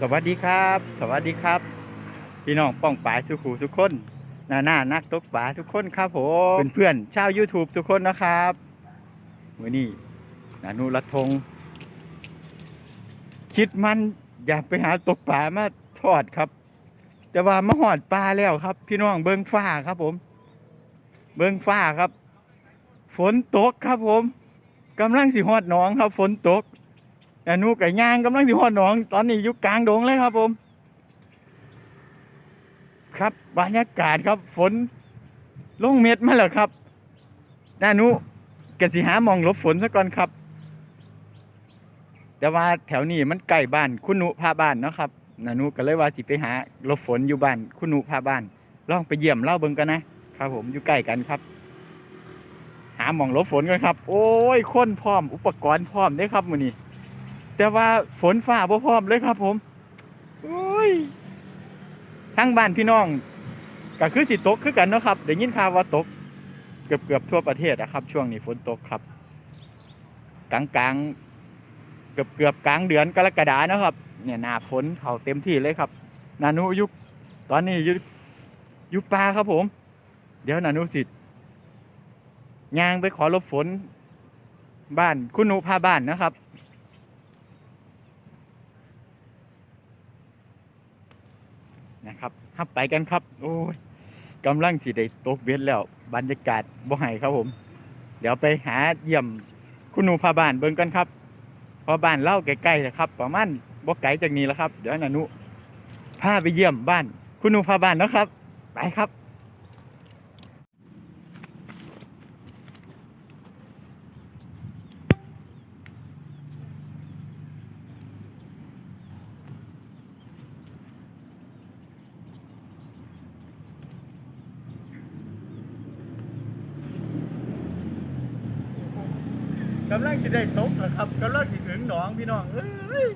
สวัสดีครับ สวัสดีครับ พี่น้องป้องปลายทุกขู่ทุกคนหน้าหน้านักตกปลาทุกคนครับผมเพื่อนๆชาว YouTube ทุกคนนะครับวันนี้นานุรัตทง คิดมันอยากไปหาตกปลามาทอดครับ แต่ว่ามาหอดปลาแล้วครับ พี่น้องเบิงฟ้าครับผม เบิงฟ้าครับ ฝนตกครับผมกำลังสิหอดหนองครับ ฝนตก แต่หนูไกับยางกำลังสิหอดหนอง ตอนนี้อยู่กลางดงเลยครับผม ครับบรรยากาศครับฝนลงเม็ดมาแล้วครับนานุกสิหามองลบฝนซะก่อนครับ แต่ว่าแถวนี้มันใกล้บ้านคุณนุพาบ้านเนาะครับนานุก็เลยว่าสิไปหาลบฝนอยู่บ้านคุณนุพาบ้านลองไปเยี่ยมเล่าเบิ่งกันนะครับผมอยู่ใกล้กันครับ หาหมองลบฝนกันครับ โอ้ยคนพร้อม อุปกรณ์พร้อมเด้ครับมื้อนี้ แต่ว่าฝนฟ้าบ่พร้อมเลยครับผมโอ้ยทั้งบ้านพี่น้องก็คือสิตกคือกันเนาะครับได้ยินข่าวว่าตก เกือบเกือบๆทั่วประเทศนะครับ ช่วงนี้ฝนตกครับ กลางกลางๆเกือบเกือบๆกลางเดือนกรกฎาเนาะครับ เนี่ยหน้าฝนเขาเต็มที่เลยครับ นานุยุคตอนนี้อยุยุปลาครับผม เดี๋ยวนานุสิย่างไปขอรบฝน บ้านคุณนุพาบ้านนะครับ นะครับ ฮับไปกันครับ โอ้ยกำลังสิได้ตกเบ็ดแล้ว บรรยากาศบ่ให้ครับผม เดี๋ยวไปหาเยี่ยมคุณหนูพาบ้านเบิ่งกันครับพอบ้านเล่าใกล้ๆนะครับ ประมาณบ่ไกลจากนี้แล้วครับ เดี๋ยวนานุพาไปเยี่ยมบ้าน คุณหนูพาบ้านนะครับ ไปครับำลังสิได้ตกนะครับกำลังสิถึงหนองพี่น้องเอ้ย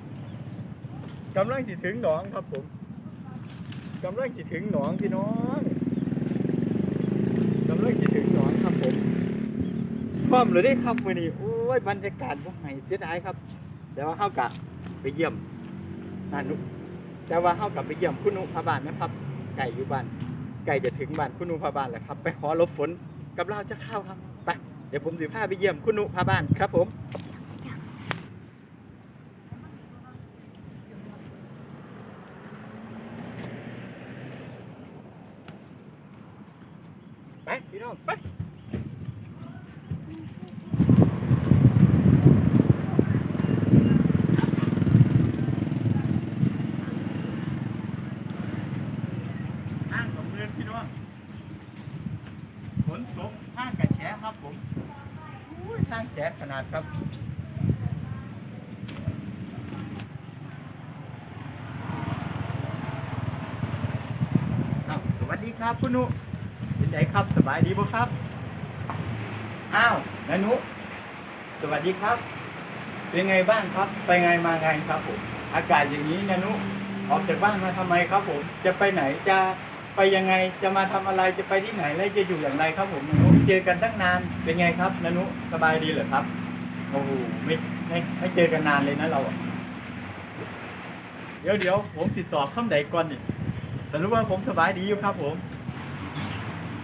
กำลังสิถึงหนองครับผมกำลังสิถึงหนองพี่น้องกำลังสิถึงหนองครับผมพร้อมเลยได้ครับวันนี้โอ้ยบรรยากาศบ่ให้เสียดายครับ แต่ว่าเฮากะไปเยี่ยมนานุแต่ว่าเฮากะไปเยี่ยมคุณนุพบานนะครับ ไก่อยู่บ้านไก่จะถึงบ้านคุณนุพบานแหล้วครับ ไปขอลบฝนกับเราจะเข้าครับ เดี๋ยวผมสิพาไปเยี่ยมคุณนุพาบ้านครับผม ไปพี่น้องไปห้างของเรือนพี่น้องฝนตกห้างกระแฉครับผม อุ้ยทางแจ๊ขนาดครับ อ้าวสวัสดี ครับคุณนุเป็นไงครับสบายดีบ่ครับ อ้าวนานุ สวัสดีครับ เป็นไงบ้างครับ ไปไงมาไงครับผม อากาศอย่างนี้นานุ ออกจากบ้านมาทำไมครับผม จะไปไหน จะไปยังไง จะมาทำอะไร จะไปที่ไหน และจะอยู่อย่างไรครับผมนานุ เจอกันตั้งนาน เป็นไงครับนานุ สบายดีเหรอครับ โอ้โห ไม่ไม่ไม่เจอกันนานเลยนะเรา เดี๋ยวเดี๋ยวผมติดต่อบคำใดก่อนนี่ แต่รู้ว่าผมสบายดีอยู่ครับผม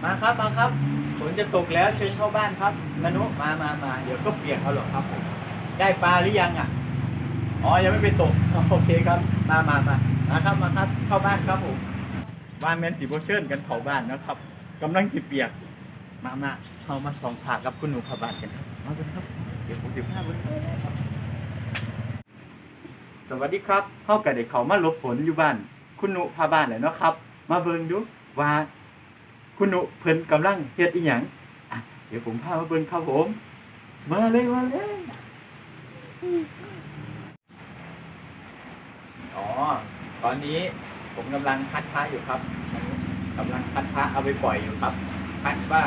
มาครับมาครับฝนจะตกแล้วเชิญเข้าบ้านครับนานุมามามาเดี๋ยวก็เปียกเอาหรอกครับผมได้ปลาหรือยังอะอ๋อยังไม่ไปตกโอเคครับมามามามาครับมาครับเข้าบ้านครับผมบ้านแมนสีโบเชิญกันเข้าบ้านนะครับกำลังสิเปียก มามาเข้ามาส่องผากับคุณหนูเข้าบ้านกันครับมากันครับเดี๋ยวผมสิพาไปสวัสดีครับเข้ากับเด็กเขามาลบฝนอยู่บ้าน คุณหนูพาบ้านเลยเนาะครับ มาเบิ่งดูว่าคุณหนูเพิ่นกำลังเฮ็ดอีหยังอะเดี๋ยวผมพามาเบิ่งครับผม มาเลยมาเลยอ๋อ ตอนนี้ผมกำลังคัดพระอยู่ครับกำลังคัดพระเอาไปปล่อยอยู่ครับ คัดว่า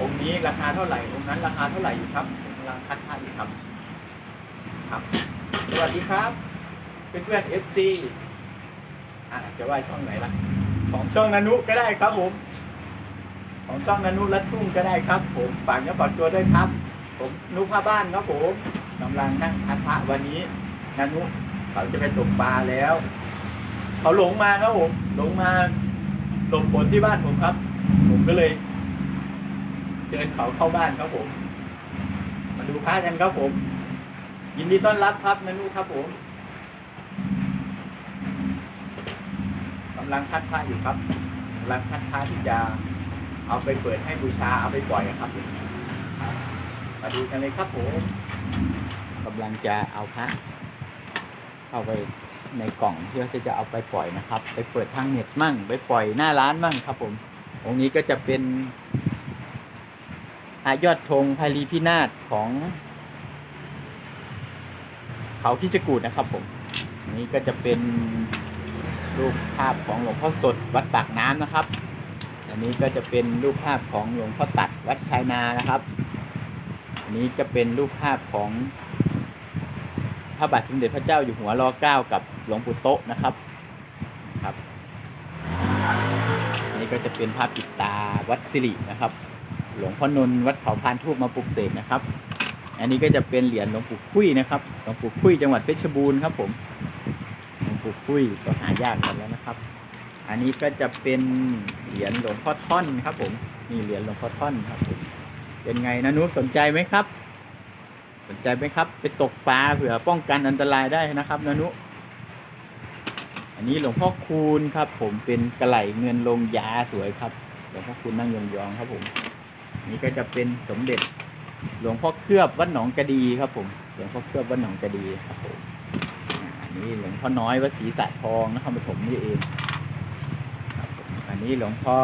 องค์นี้ราคาเท่าไหร่องค์นั้นราคาเท่าไหร่อยู่ครับผมกำลังคัดพระอยู่ครับ ครับ สวัสดีครับ เพื่อนเพื่อนเอฟซี อ่าจะว่าช่องไหนล่ะ ของช่องนานุก็ได้ครับผม ของช่องนานุรัดทุ่งก็ได้ครับ ผมฝากเนื้อฝากตัวด้วยครับ ผมนุพาบ้านครับผมกำลังนั่งคัดพระวันนี้นานุเขาจะไปตกปลาแล้ว เขาหลงมาครับผมหลงมาหลบฝนที่บ้านผมครับ ผมก็เลยเชิญเขาเข้าบ้านครับผม มาดูพระกันครับผม ยินดีต้อนรับครับนานุครับผม กำลังคัดพระอยู่ครับกำลังคัดพระที่จะเอาไปเปิดให้บูชาเอาไปปล่อยครับมาดูกันเลยครับผมกำลังจะเอาพระเข้าไปในกล่องเพื่อที่จะเอาไปปล่อยนะครับ ไปเปิดทางเน็ตมั่ง ไปปล่อยหน้าร้านมั่งครับ ผมองค์นี้ก็จะเป็นอายอดธงพาลีพินาศของ เขาพิจกูดนะครับ ผมอันนี้ก็จะเป็น รูปภาพของหลวงพ่อสดวัดปากน้ำนะครับ อันนี้ก็จะเป็นรูปภาพของหลวงพ่อตัดวัดชายนานะครับ อันนี้จะเป็นรูปภาพของพระบาทสมเด็จพระเจ้าอยู่หัวรอเก้ากับหลวงปู่โตะนะครับครับอันนี้ก็จะเป็นภาพปิดตาวัดสิรินะครับ หลวงพ่อนนท์วัดเขาพานทูบมาปลุกเสกนะครับ อันนี้ก็จะเป็นเหรียญหลวงปู่คุยนะครับ หลวงปู่คุยจังหวัดเพชรบูรณ์ครับผม ปู่คุยก็หายากกันแล้วนะครับ อันนี้ก็จะเป็นเหรียญหลวงพ่อท่อนครับ ผมนี่เหรียญหลวงพ่อท่อนครับผมเป็นไงนะนุสนใจไหมครับ สนใจไหมครับ ไปตกปลาเผื่อป้องกันอันตรายได้นะครับนะนุอันนี้หลวงพ่อคูณครับ ผมเป็นกระไหลเงินลงยาสวยครับ หลวงพ่อคูณนั่งยองๆครับผมนนี้ก็จะเป็นสมเด็จ หลวงพ่อเคลือบวัดหนองกระดีครับผม หลวงพ่อเคลือบวัดหนองกระดีครับผม นนี้หลวงพ่อน้อยวัดศรีสะทองนครปฐมนี่เองอันนี้หลวงพ่อ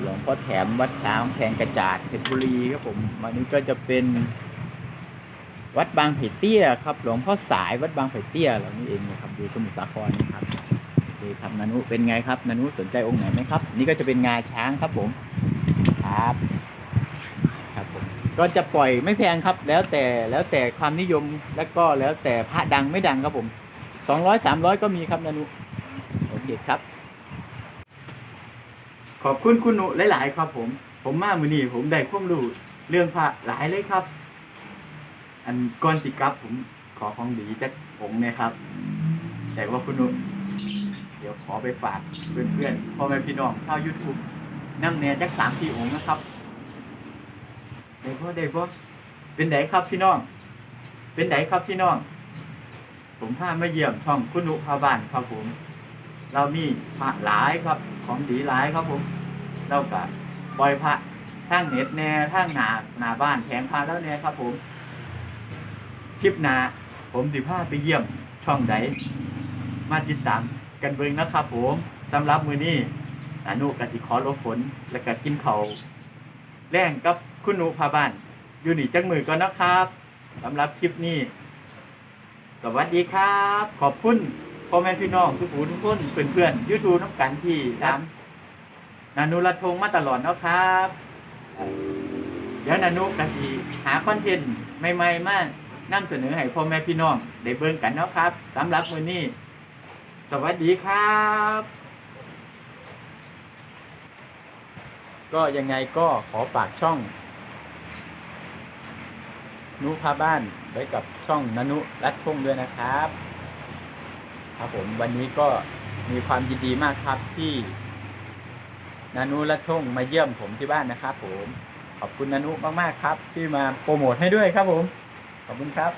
หลวงพ่อแถมวัดช้างแพงกระจาดเพชรบุรีครับผมอันนี้ก็จะเป็น วัดบางไผ่เตี้ยครับ หลวงพ่อสายวัดบางไผ่เตี้ยเหล่านี้เองนะครับอยู่สมุทรสาครนี่ครับโอเคครับนานุเป็นไงครับนานุสนใจองค์ไหนไหมครับ นี่ก็จะเป็นงาช้างครับผม ครับ ก็จะปล่อยไม่แพงครับ แล้วแต่แล้วแต่ความนิยมแล้วก็แล้วแต่พระดังไม่ดังครับผมสองร้อยสามร้อยก็มีครับนานุโอเคครับ ขอบคุณคุณนุหลาย ๆ ครับผม ผมมามือนี้ผมได้ความรู้เรื่องพระหลายเลยครับ อันก่อนติกลับผมขอของดีจากผมนะครับ แต่ว่าคุณนุเดี๋ยวขอไปฝากเพื่อนๆพ่อแม่พี่น้องชาวยูทูบนั่งแน่จักสามสี่องค์นะครับ เด็กพ่อเด็กพ่อเป็นไดครับพี่น้อง เป็นไดครับพี่น้อง ผมพามาเยี่ยมช่องคุณุพาบ้านครับผม เรามีพระหลายครับ ของดีหลายครับผม เรากับปล่อยพระทางเน็ตแน่ทางหนาหนาบ้านแผงพระแล้วแน่ครับ ผมคลิปหนาผมสิพาไปเยี่ยมช่องใดมาติดตามกันเบิ่งนะครับ ผมสำหรับมือนี้อนุกสิขอรบฝน และก็กินเขาแรงกับ คุณหนูพาบ้าน อยู่นี่จังมือก่อนนะครับสำหรับคลิปนี้ สวัสดีครับ ขอบคุณพ่อแม่พี่น้องทุกผู้ทุกคนเพื่อนๆยูทูบน้ำกันที่ตามนานุรัตทงมาตลอดเนาะครับเดี๋ยวนานุกสิหาคอนเทนต์ใหม่ๆมานำเสนอให้พ่อแม่พี่น้องได้เบิ่งกันเนาะครับสำหรับมื้อนี้ สวัสดีครับ ก็ยังไงก็ขอฝากช่อง นุพาบ้านไว้กับช่องนนุรัตพงด้วยนะครับ ครับผมวันนี้ก็มีความยินดีมากครับที่นานุรัตพงมาเยี่ยมผมที่บ้านนะครับ ผมขอบคุณนานุมากๆครับ ที่มาโปรโมทให้ด้วยครับผม ขอบคุณครับ